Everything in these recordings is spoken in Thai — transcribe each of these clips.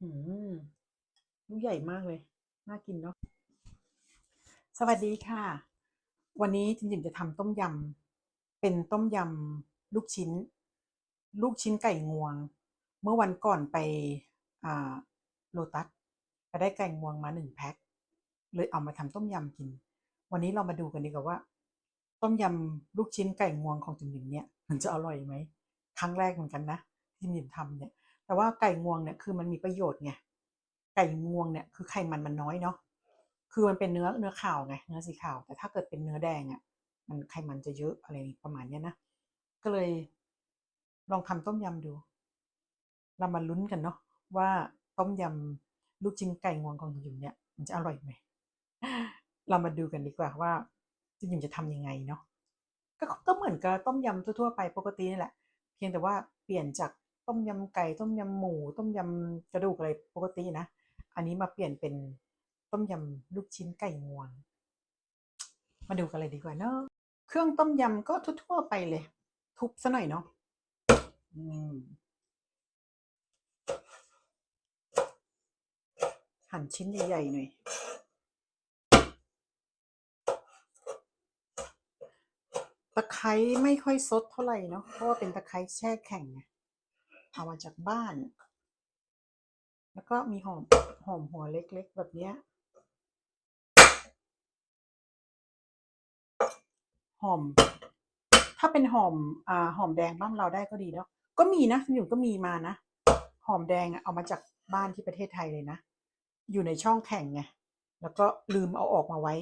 อืมลูกใหญ่มากเลย น่ากินเนาะ สวัสดีค่ะ วันนี้จริงๆจะทำต้มยำ เป็นต้มยำลูกชิ้น ลูกชิ้นไก่งวง เมื่อวันก่อนไปอ่าโลตัสไปได้ไก่งวงมาหนึ่งแพ็ค เลยเอามาทำต้มยำกิน วันนี้เรามาดูกันดีกว่าว่า ต้มยำลูกชิ้นไก่งวงของจิมจิมเนี่ย มันจะอร่อยไหม ครั้งแรกเหมือนกันนะที่จิมจิมทำเนี่ย แต่ว่าไก่งวงเนี่ยคือมันมีประโยชน์ไงไก่งวงเนี่ยคือไขมันมันน้อยเนาะคือมันเป็นเนื้อเนื้อขาวไงเนื้อสีขาว แต่ถ้าเกิดเป็นเนื้อแดงอะ มันไขมันจะเยอะอะไรประมาณเนี้ยนะก็เลย ลองทำต้มยำดู เรามาลุ้นกันเนาะว่าต้มยำลูกชิ้นไก่งวงของจิมจิมเนี่ย มันจะอร่อยไหมเรามาดูกันดีกว่าว่าจิมจิมจะทำยังไงเนาะก็ก็เหมือนกับต้มยำทั่วๆไปปกตินี่แหละ เพียงแต่ว่าเปลี่ยนจาก ต้มยำไก่ต้มยำหมู ต้มยำกระดูกอะไรปกตินะ อันนี้มาเปลี่ยนเป็นต้มยำลูกชิ้นไก่งวง มาดูกันเลยดีกว่าเนาะเครื่องต้มยำก็ทั่วๆไปเลย ทุบซะหน่อยเนาะหั่นชิ้นใหญ่ๆหน่อยตะไคร้ไม่ค่อยซดเท่าไหร่เนาะเพราะว่าเป็นตะไคร้แช่แข็งไง เอามาจากบ้าน แล้วก็มีหอมหอมหัวเล็กๆ แบบเนี้ยหอม ถ้าเป็นหอมอ่าหอมแดงบ้านเราได้ก็ดีเนาะก็มีนะอยู่ก็มีมานะ หอมแดงอะเอามาจากบ้านที่ประเทศไทยเลยนะ อยู่ในช่องแข็งไงแล้วก็ลืมเอาออกมาไว้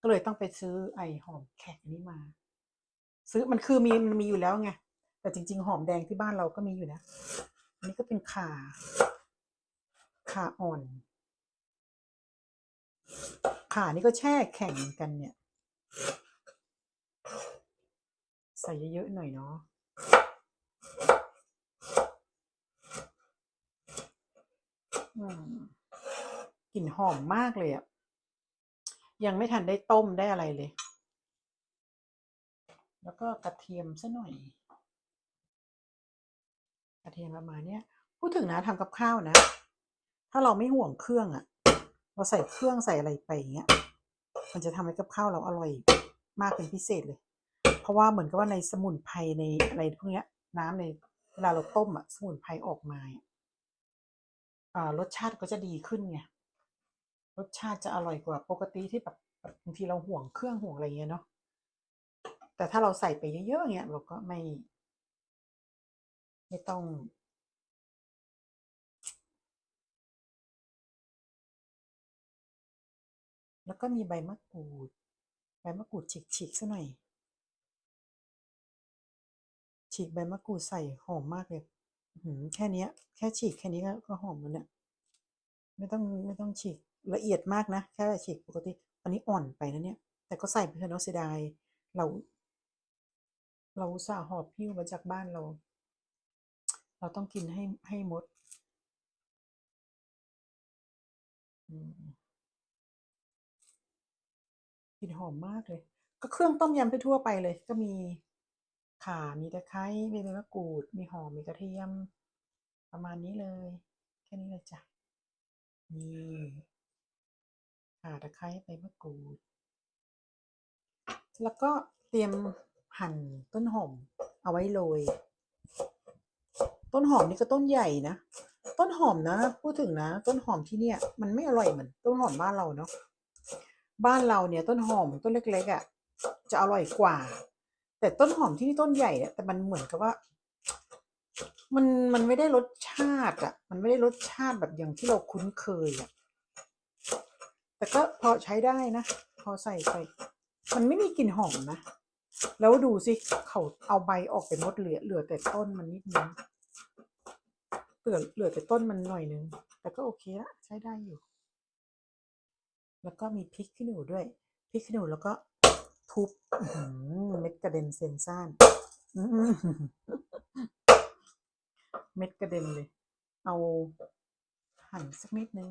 ก็เลยต้องไปซื้อไอหอมแข็งนี้มา ซื้อมันคือมีมันมีอยู่แล้วไง แต่จริง ๆ หอมแดงที่บ้านเราก็มีอยู่นะ อันนี้ก็เป็นข่า ข่าอ่อน ข่านี่ก็แช่แข็งกันเนี่ย ใส่เยอะๆหน่อยเนาะอืมกลิ่นหอมมากเลยอะยังไม่ทันได้ต้มได้อะไรเลย แล้วก็กระเทียมซะหน่อย ระเทียมประมาณเนี้ยพูดถึงนะทำกับข้าวนะ ถ้าเราไม่ห่วงเครื่องอะเราใส่เครื่องใส่อะไรไปอย่างเงี้ย มันจะทำให้กับข้าวเราอร่อยมากเป็นพิเศษเลย เพราะว่าเหมือนกับว่าในสมุนไพรในอะไรพวกเนี้ย น้ำในเวลาเราต้มอะสมุนไพรออกมาอะอ่ารสชาติก็จะดีขึ้นไงรสชาติจะอร่อยกว่าปกติที่แบบบางทีเราห่วงเครื่องห่วงอะไรเงี้ยเนาะแต่ถ้าเราใส่ไปเยอะๆเงี้ยเราก็ไม่ ไม่ต้องแล้วก็มีใบมะกรูด ใบมะกรูดฉีกๆซะหน่อย ฉีกใบมะกรูดใส่หอมมากเลยหืแค่นี้แค่ฉีกแค่นี้ก็หอมแล้วเนี่ย ไม่ต้องไม่ต้องฉีกละเอียดมากนะ แค่ฉีกปกติ อันนี้อ่อนไปนะเนี่ย แต่ก็ใส่ไปเถอะเนาะเสียดาย เรา เราส่าหอบหิ้วมาจากบ้านเรา เราต้องกินให้ให้หมดกลิ่นหอมมากเลย ก็เครื่องต้มยำทั่วไปเลย ก็มีข่ามีตะไคร้มีใบมะกรูด มีหอมมีกระเทียม ประมาณนี้เลย แค่นี้เลยจ้ะนี่ข่าตะไคร้ใบมะกรูด แล้วก็เตรียมหั่นต้นหอมเอาไว้โรย ต้นหอมนี่ก็ต้นใหญ่นะ ต้นหอมนะ พูดถึงนะ ต้นหอมที่เนี่ย มันไม่อร่อยเหมือนต้นหอมบ้านเราเนาะ บ้านเราเนี่ยต้นหอมต้นเล็กๆอะจะอร่อยกว่า แต่ต้นหอมที่นี่ต้นใหญ่อะแต่มันเหมือนกับว่า มันมันไม่ได้รสชาติอะ มันไม่ได้รสชาติแบบอย่างที่เราคุ้นเคยอะ แต่ก็พอใช้ได้นะ พอใส่ไป มันไม่มีกลิ่นหอมนะ แล้วดูสิเขาเอาใบออกไปหมดเหลือเหลือแต่ต้นมันนิดนึง เหลือเหลือแต่ต้นมันหน่อยนึง แต่ก็โอเคละใช้ได้อยู่ แล้วก็มีพริกขี้หนูด้วยพริกขี้หนูแล้วก็ทุบเม็ดกระเด็นเซนซ่านเม็ดกระเด็นเลย เอาหั่นสักนิดนึง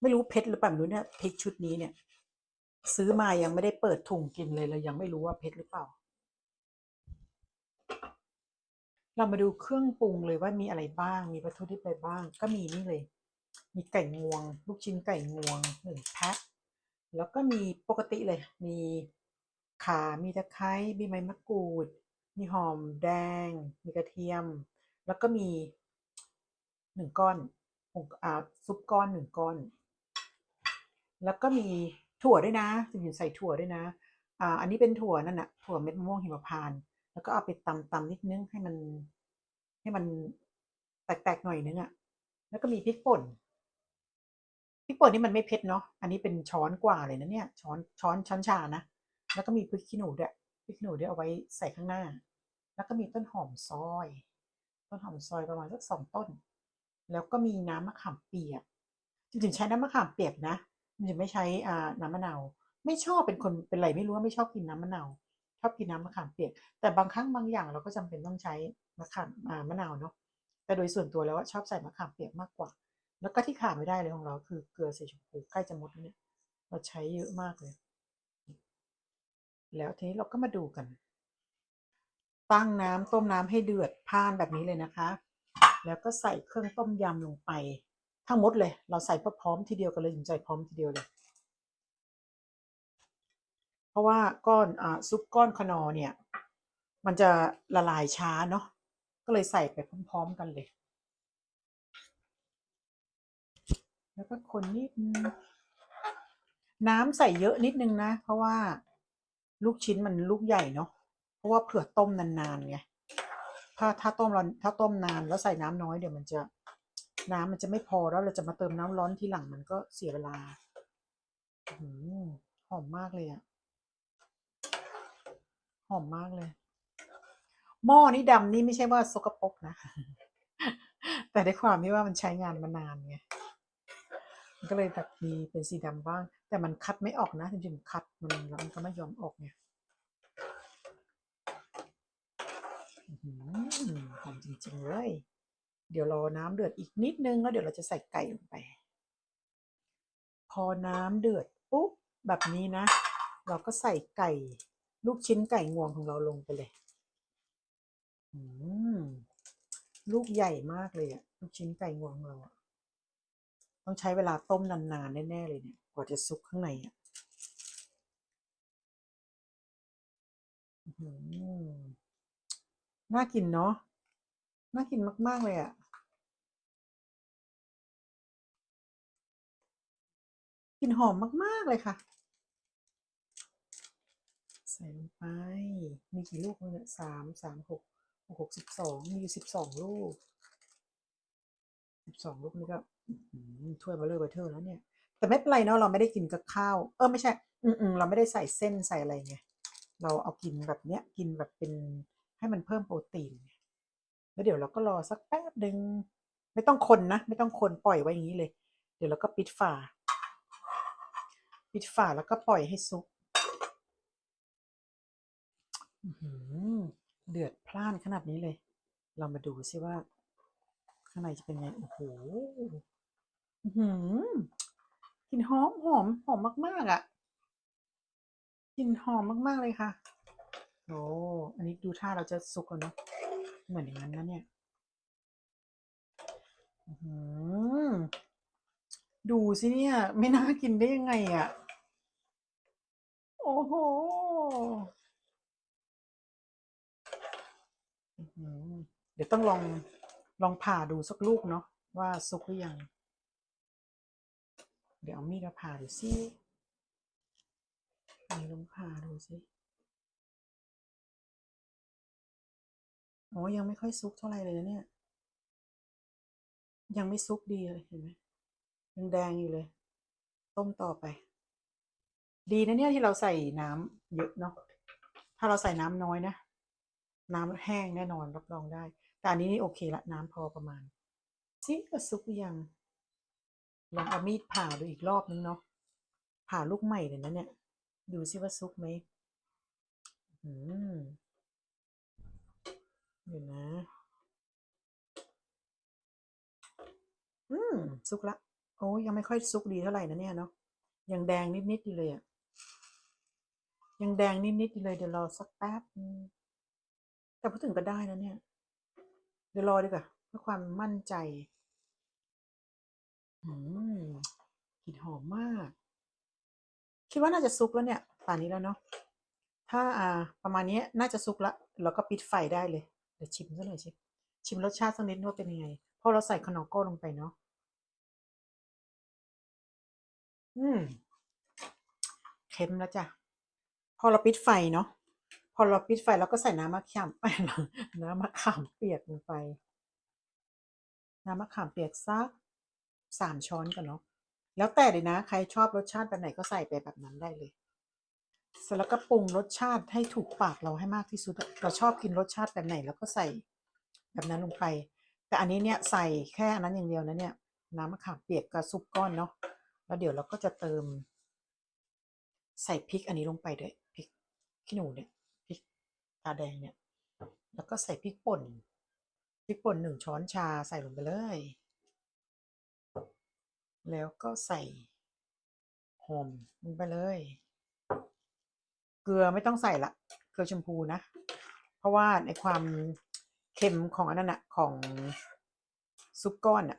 ไม่รู้เผ็ดหรือเปล่าไม่รู้เนี่ยพริกชุดนี้เนี่ย ซื้อมายังไม่ได้เปิดถุงกินเลยเลยยังไม่รู้ว่าเผ็ดหรือเปล่า เรามาดูเครื่องปรุงเลยว่ามีอะไรบ้าง มีวัตถุดิบอะไรบ้าง ก็มีนี่เลย มีไก่งวง ลูกชิ้นไก่งวงหนึ่งแพ็ค แล้วก็มีปกติเลย มีขา มีตะไคร้ มีใบมะกรูด มีหอมแดง มีกระเทียม แล้วก็มีหนึ่งก้อนผงอ่าซุปก้อนหนึ่งก้อน แล้วก็มีถั่วด้วยนะจะอยู่ใส่ถั่วด้วยนะ อ่า อันนี้เป็นถั่วนั่นน่ะถั่วเม็ดมะม่วงหิมพานต์ แล้วก็เอาไปตำตำนิดนึงให้มัน ให้มันแตกๆหน่อยนึงอะ แล้วก็มีพริกป่นพริกป่นนี่มันไม่เผ็ดเนาะ อันนี้เป็นช้อนกว่าเลยนะเนี่ย ช้อนช้อนช้อนชานะ แล้วก็มีพริกขี้หนูด้วย พริกขี้หนูด้วยเอาไว้ใส่ข้างหน้า แล้วก็มีต้นหอมซอย ต้นหอมซอยประมาณสักสองต้น แล้วก็มีน้ำมะขามเปียก จริงๆใช้น้ำมะขามเปียกนะจริงๆไม่ใช้อ่าน้ำมะนาว ไม่ชอบเป็นคนเป็นไรไม่รู้ว่าไม่ชอบกินน้ำมะนาว ชอบกินน้ำมะขามเปียก แต่บางครั้งบางอย่างเราก็จำเป็นต้องใช้มะขามมะนาวเนาะแต่โดยส่วนตัวแล้วชอบใส่มะขามเปียกมากกว่า แล้วก็ที่ขาดไม่ได้เลยของเราคือเกลือสีชมพูใกล้จะหมดเนี่ยเราใช้เยอะมากเลย แล้วทีนี้เราก็มาดูกัน ตั้งน้ำต้มน้ำให้เดือดพานแบบนี้เลยนะคะ แล้วก็ใส่เครื่องต้มยำลงไป ทั้งหมดเลย เราใส่พร้อมทีเดียวกันเลยถึงใส่พร้อมทีเดียวเลย ราะว่าก้อนอซุปก้อนคนอเนี่ย มันจะละลายช้าเนาะก็เลยใส่ไปพร้อมๆกันเลย แล้วก็คนนิดนึงน้ำใส่เยอะนิดนึงนะ เพราะว่าลูกชิ้นมันลูกใหญ่เนาะเพราะว่าเผื่อต้มนานๆไงถ้าถ้าต้มร้อนถ้าต้มนานแล้วใส่น้ำน้อยเดี๋ยวมันจะน้ำมันจะไม่พอแล้วเราจะมาเติมน้ำร้อนทีหลังมันก็เสียเวลาหอหอมมากเลยอะ หอมมากเลย หม้อนี่ดำนี่ไม่ใช่ว่าสกปรกนะ แต่ด้วยความที่ว่ามันใช้งานมานานไงมันก็เลยแบบมีเป็นสีดำบ้าง แต่มันคัดไม่ออกนะจริงๆคัดมันแล้วมันก็ไม่ยอมออกไงหอหอมจริงๆเลย เดี๋ยวรอน้ำเดือดอีกนิดนึงแล้วเดี๋ยวเราจะใส่ไก่ลงไป พอน้ำเดือดปุ๊บแบบนี้นะ เราก็ใส่ไก่ ลูกชิ้นไก่งวงของเราลงไปเลยอืมลูกใหญ่มากเลยอะลูกชิ้นไก่งวงของเราอะต้องใช้เวลาต้มนานๆแน่ๆเลยเนี่ยกว่าจะสุกข้างในอะอื้อหือน่ากินเนาะน่ากินมาก ๆ เลยอะกลิ่นหอมมาก ๆ เลยค่ะ ใส่ลงไป มีกี่ลูกเนี่ยสามสามหกหกสิบสองมีอยู่สิบสองลูกสิบสองลูกนี่ก็ถ้วยเบลเลอร์เบอร์เทอร์แล้วเนี่ย แต่ไม่เป็นไรเนาะเราไม่ได้กินกับข้าว เออไม่ใช่ อืมเราไม่ได้ใส่เส้นใส่อะไรไงเราเอากินแบบเนี้ยกินแบบเป็นให้มันเพิ่มโปรตีนแล้วเดี๋ยวเราก็รอสักแป๊บหนึ่งไม่ต้องคนนะ ไม่ต้องคนปล่อยไว้อย่างนี้เลย เดี๋ยวเราก็ปิดฝา ปิดฝาแล้วก็ปล่อยให้ซุก เดือดพล่านขนาดนี้เลย เรามาดูซิว่า ข้างในจะเป็นไง โอ้โหหือกลิ่นหอมหอมหอมมาก ๆ อะกลิ่นหอมมาก ๆ เลยค่ะ โอ้ อันนี้ดูท่าเราจะสุกแล้วเนาะ เหมือนอย่างนั้นนะเนี่ยหือดูสิเนี่ย ไม่น่ากินได้ยังไงอะ โอ้โห อื้อหือ เดี๋ยวต้องลองลองผ่าดูสักลูกเนาะว่าสุกหรือยัง เดี๋ยวเอามีดมาผ่าดูสิไหนลองผ่าดูสิโอ้ยังไม่ค่อยสุกเท่าไหร่เลยนะเนี่ย ยังไม่สุกดีเลยเห็นไหมยังแดงอยู่เลย ต้มต่อไป ดีนะเนี่ยที่เราใส่น้ำเยอะเนาะถ้าเราใส่น้ำน้อยนะ น้ำแห้งแน่นอนรับรองได้ แต่อันนี้นี่โอเคละน้ำพอประมาณซิก็สุกยังลองเอามีดผ่าดูอีกรอบนึงเนาะผ่าลูกใหม่เลยนะเนี่ย ดูซิว่าสุกไหมอืมเดี๋ยวนะ อืมสุกละ โอ้ยังไม่ค่อยสุกดีเท่าไหร่นะเนี่ยเนาะยังแดงนิดๆอยู่เลยอะยังแดงนิดๆอยู่เลยเดี๋ยวรอสักแป๊บแต่พูดถึงก็ได้นะเนี่ย ดี๋ยวรอดีกว่าเพื่อความมั่นใจอืมกลิ่นหอมมาก คิดว่าน่าจะซุกแล้วเนี่ยป่านนี้แล้วเนาะถ้าอ่า ประมาณนี้น่าจะซุกละเราก็ปิดไฟได้เลยเดี๋ยวชิมซะหน่อยชิชิมรสชาติสักนิดว่าเป็นยังไงเพราะเราใส่คานอโก้ลงไปเนาะอืมเค็มแล้วจ้ะพอเราปิดไฟเนาะ พอเราปิดไฟเราก็ใส่น้ำมะขามน้ำมะขามเปียกลงไป น้ำมะขามเปียกสักสามช้อนก่อนเนาะแล้วแต่เลยนะ ใครชอบรสชาติแบบไหนก็ใส่ไปแบบนั้นได้เลยเสร็จแล้วก็ปรุงรสชาติให้ถูกปากเราให้มากที่สุดเราชอบกินรสชาติแบบไหนแล้วก็ใส่แบบนั้นลงไป แต่อันนี้เนี่ยใส่แค่อันนั้นอย่างเดียวนะเนี่ย น้ำมะขามเปียกกับซุปก้อนเนาะแล้วเดี๋ยวเราก็จะเติม ใส่พริกอันนี้ลงไปด้วยพริกขี้หนูเนี่ยาแดงเนี่ย แล้วก็ใส่พริกป่น พริกป่นหนึ่งช้อนชาใส่ลงไปเลย แล้วก็ใส่หอมลงไปเลย เกลือไม่ต้องใส่ละ เกลือชมพูนะ เพราะว่าในความเค็มของอันนั้นอะของซุปก้อนอะ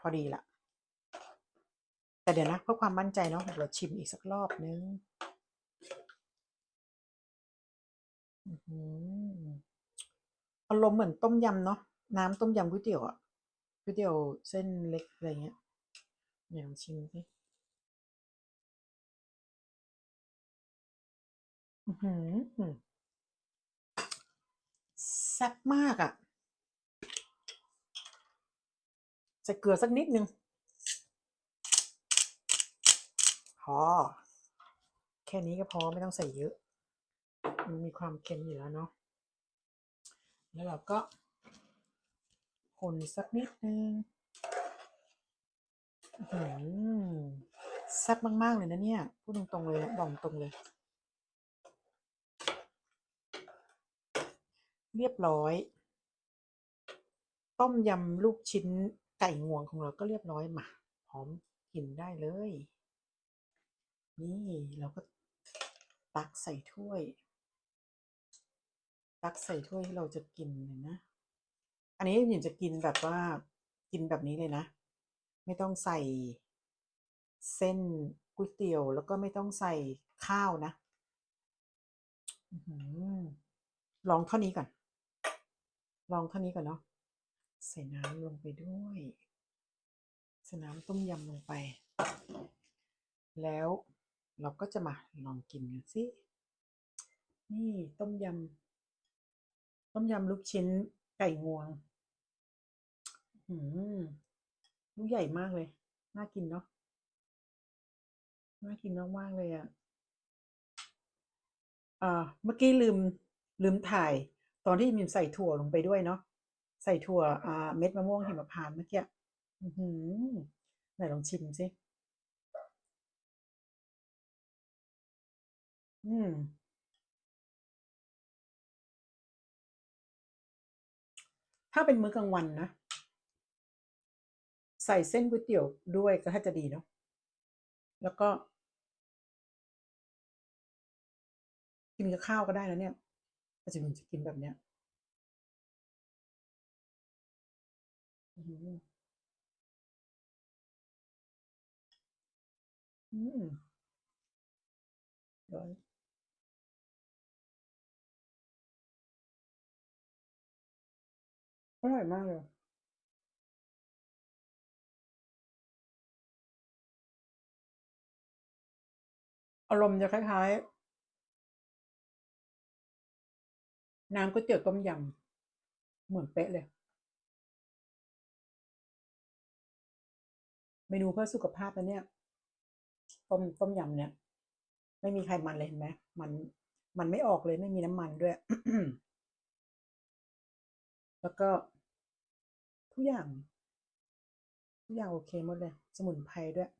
พอดีละแต่เดี๋ยวนะเพื่อความมั่นใจเนาะเดี๋ยวเราชิมอีกสักรอบนึง อารมณ์เหมือนต้มยำเนาะน้ำต้มยำก๋วยเตี๋ยวอะก๋วยเตี๋ยวเส้นเล็กอะไรเงี้ยเดี๋ยวลองชิมสิแซ่บมากอะใส่เกลือสักนิดนึงพอแค่นี้ก็พอไม่ต้องใส่เยอะ มันมีความเค็มอยู่แล้วเนาะแล้วเราก็คนสักนิดนึงหือแซ่บมาก ๆ เลยนะเนี่ย พูดตรง ๆ เลยนะบอกตรงเลย เรียบร้อย ต้มยำลูกชิ้นไก่งวงของเราก็เรียบร้อยมาพร้อมกินได้เลย นี่เราก็ตักใส่ถ้วย ตักใส่ถ้วยที่เราจะกินเลยนะ อันนี้หยินจะกินแบบว่ากินแบบนี้เลยนะ ไม่ต้องใส่เส้นก๋วยเตี๋ยว แล้วก็ไม่ต้องใส่ข้าวนะอลองเท่านี้ก่อน ลองเท่านี้ก่อนเนาะ ใส่น้ำลงไปด้วย ใส่น้ำต้มยำลงไป แล้วเราก็จะมาลองกินกันสิ นี่ต้มยำ ต้มยำลูกชิ้นไก่งวง อืมลูกใหญ่มากเลย น่ากินเนาะ น่ากินมากๆเลยอะ่ะอ่าเมื่อกี้ลืมลืมถ่าย ตอนที่มิมใส่ถั่วลงไปด้วยเนาะ ใส่ถั่ว อ่า เม็ดมะม่วงหิมพานต์เมื่อกี้อือหือไหนลองชิมสิ อืม ถ้าเป็นมื้อกลางวันนะ ใส่เส้นก๋วยเตี๋ยวด้วยก็ถ้าจะดีเนาะแล้วก็ กินกับข้าวก็ได้นะเนี่ยแต่จะมินจะกินแบบเนี้ยอื้อหืออืมร้อน ร่อยมากเลยอารมณ์จะคล้ายๆ น้ำก๋วยเตี๋ยวต้มยำเหมือนเป๊ะเลย เมนูเพื่อสุขภาพนะเนี่ย ต้มต้มยำเนี่ย ไม่มีไขมันเลยเห็นไหมมันมันไม่ออกเลยไม่มีน้ำมันด้วย แล้วก็ ทุกอย่างทุกอย่างโอเคหมดเลย สมุนไพรด้วย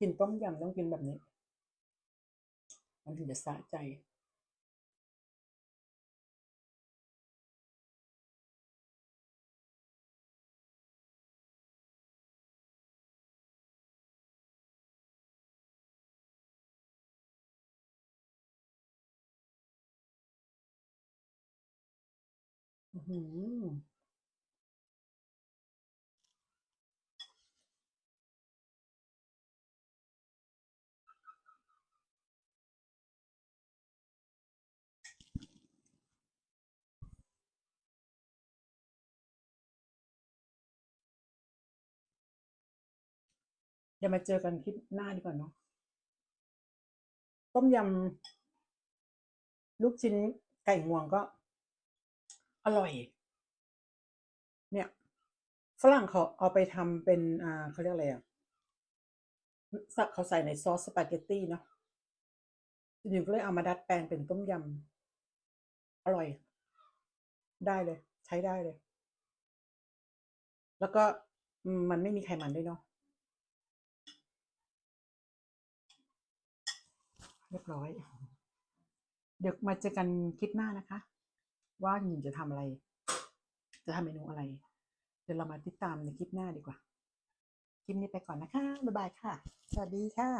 กินต้มยำต้องกินแบบนี้ มันถึงจะสะใจ หือเดี๋ยวมาเจอกันคลิปหน้าดีกว่าเนาะต้มยำลูกชิ้นไก่งวงก็ อร่อย เนี่ยฝรั่งเขาเอาไปทำเป็นอ่าเขาเรียกอะไรอะสักเขาใส่ในซอสสปาเกตตี้เนาะจริงๆก็เลยเอามาดัดแปลงเป็นต้มยำอร่อย ได้เลย ใช้ได้เลย แล้วก็มมันไม่มีไขมันด้วยเนาะเรียบร้อย เดี๋ยวมาเจอกันคลิปหน้านะคะ ว่าหญิงจะทำอะไร จะทำเมนูอะไร เดี๋ยวเรามาติดตามในคลิปหน้าดีกว่า คลิปนี้ไปก่อนนะคะ บ๊ายบายค่ะ สวัสดีค่ะ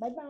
บ๊ายบาย